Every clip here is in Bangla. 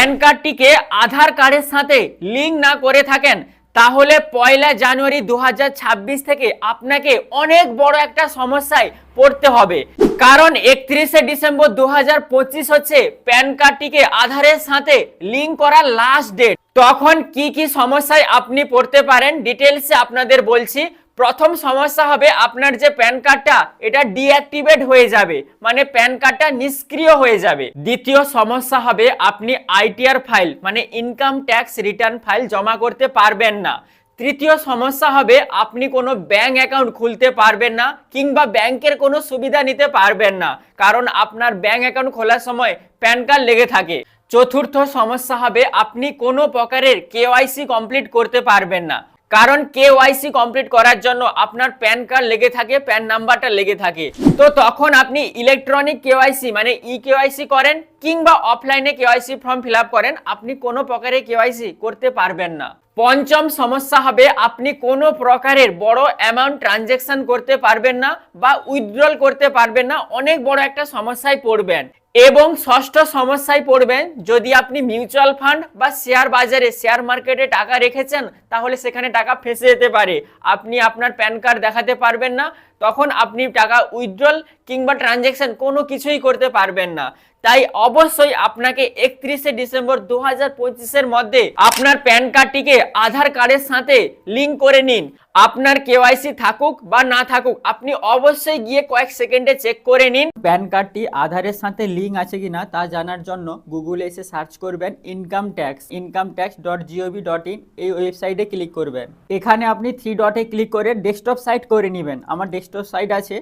প্যান কার্ডটিকে আধার কার্ডের সাথে লিঙ্ক না করে থাকেন, তাহলে পয়লা জানুয়ারি দু হাজার ছাব্বিশ থেকে আপনাকে অনেক বড় একটা সমস্যায় পড়তে হবে। কারণ একত্রিশে ডিসেম্বর দু হাজার পঁচিশ হচ্ছে প্যান কার্ডটিকে আধারের সাথে লিঙ্ক করার লাস্ট ডেট তখন কি কি সমস্যায় আপনি পড়তে পারেন ডিটেলসে আপনাদের বলছি। প্রথম সমস্যা হবে আপনার যে প্যান কার্ডটা, এটা ডিঅ্যাক্টিভেট হয়ে যাবে। মানে প্যান কার্ডটা নিষ্ক্রিয় হয়ে যাবে। দ্বিতীয় সমস্যা হবে আপনি আইটিআর ফাইল মানে ইনকাম ট্যাক্স রিটার্ন ফাইল জমা করতে পারবেন না। তৃতীয় সমস্যা হবে আপনি কোনো ব্যাংক অ্যাকাউন্ট খুলতে পারবেন না, কিংবা ব্যাংকের কোনো সুবিধা নিতে পারবেন না, কারণ আপনার ব্যাংক অ্যাকাউন্ট খোলার সময় প্যান কার্ড লেগে থাকে। চতুর্থ সমস্যা হবে আপনি কোনো প্রকারের কেওয়াইসি কমপ্লিট করতে পারবেন না। কারণ কেওয়াইসি কমপ্লিট করার জন্য আপনার প্যান কার্ড লেগে থাকে, প্যান নাম্বারটা লেগে থাকে। তো তখন আপনি ইলেকট্রনিক কেওয়াইসি মানে ই কেওয়াইসি করেন কিংবা অফলাইনে কেওয়াইসি ফর্ম ফিল করেন, আপনি কোনো প্রকারের কেওয়াইসি করতে পারবেন না। পঞ্চম সমস্যা হবে, আপনি কোনো প্রকারের বড় অ্যামাউন্ট ট্রানজেকশন করতে পারবেন না বা উইথড্রল করতে পারবেন না, অনেক বড় একটা সমস্যায় পড়বেন। এবং ষষ্ঠ সমস্যায় পড়বেন, যদি আপনি মিউচুয়াল ফান্ড বা শেয়ার বাজারে শেয়ার মার্কেটে টাকা রেখেছেন, তাহলে সেখানে টাকা ফেসে যেতে পারে। আপনি আপনার প্যান কার্ড দেখাতে পারবেন না, তখন আপনি টাকা উইথড্রল কিংবা ট্রানজেকশন কোনো কিছুই করতে পারবেন না। তাই অবশ্যই আপনাকে একত্রিশে ডিসেম্বর দু হাজার পঁচিশের মধ্যে আপনার প্যান কার্ডটিকে আধার কার্ডের সাথে লিঙ্ক করে নিন। আপনার কেওয়াইসি থাকুক বা না থাকুক, আপনি অবশ্যই গিয়ে কয়েক সেকেন্ডে চেক করে নিন প্যান কার্ডটি আধারের সাথে লিঙ্ক আছে কিনা তা জানার জন্য গুগলে এসে সার্চ করবেন income tax income tax dot G O V dot in এই ওয়েবসাইটে ক্লিক করবেন। এখানে আপনি থ্রি ডটে ক্লিক করে ডেস্কটপ সাইট করে নেবেন। আমার ডেস্কটপ সাইট আছে।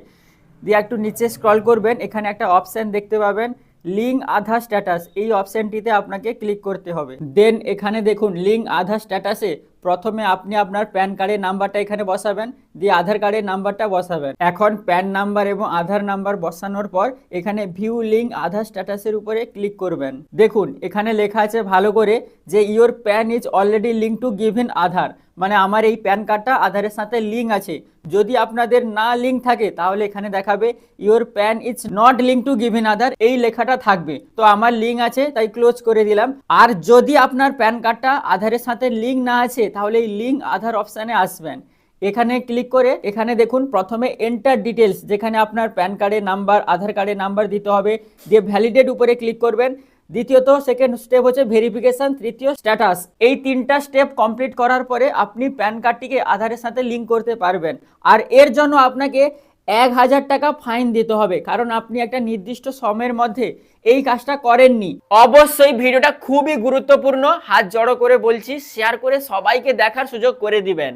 দিয়ে একটু নিচে স্ক্রল করবেন, এখানে একটা অপশান দেখতে পাবেন লিঙ্ক আধার স্ট্যাটাস এই অপশনটিতে আপনাকে ক্লিক করতে হবে। দেন এখানে দেখুন লিঙ্ক আধার স্ট্যাটাসে প্রথমে আপনি আপনার প্যান কার্ডের নাম্বারটা এখানে বসাবেন, দিয়ে আধার কার্ডের নাম্বারটা বসাবেন। এখন প্যান নাম্বার এবং আধার নাম্বার বসানোর পর এখানে ভিউ লিঙ্ক আধার স্ট্যাটাসের উপরে ক্লিক করবেন। দেখুন, এখানে লেখা আছে ভালো করে যে your PAN is already link to given Aadhaar. মানে আমার এই প্যান কার্ডটা আধারের সাথে লিঙ্ক আছে। যদি আপনাদের না লিঙ্ক থাকে, তাহলে এখানে দেখাবে your PAN is not link to given Aadhaar এই লেখাটা থাকবে। তো আমার লিঙ্ক আছে, তাই ক্লোজ করে দিলাম। আর যদি আপনার প্যান কার্ডটা আধারের সাথে লিঙ্ক না আছে, তাহলে এই লিঙ্ক আধার অপশানে আসবেন। এখানে ক্লিক করে, এখানে দেখুন, প্রথমে এন্টার ডিটেলস যেখানে আপনার প্যান কার্ডের নাম্বার আধার কার্ডের নাম্বার দিতে হবে। দিয়ে ভ্যালিডেট উপরে ক্লিক করবেন। দ্বিতীয়ত সেকেন্ড স্টেপ হচ্ছে ভেরিফিকেশন তৃতীয় স্ট্যাটাস এই তিনটা স্টেপ কমপ্লিট করার পরে আপনি প্যান কার্ডটিকে আধারের সাথে লিঙ্ক করতে পারবেন। আর এর জন্য আপনাকে এক হাজার টাকা ফাইন দিতে হবে, কারণ আপনি একটা নির্দিষ্ট সময়ের মধ্যে এই কাজটা করেননি। অবশ্যই ভিডিওটা খুবই গুরুত্বপূর্ণ, হাত জড়ো করে বলছি শেয়ার করে সবাইকে দেখার সুযোগ করে দিবেন।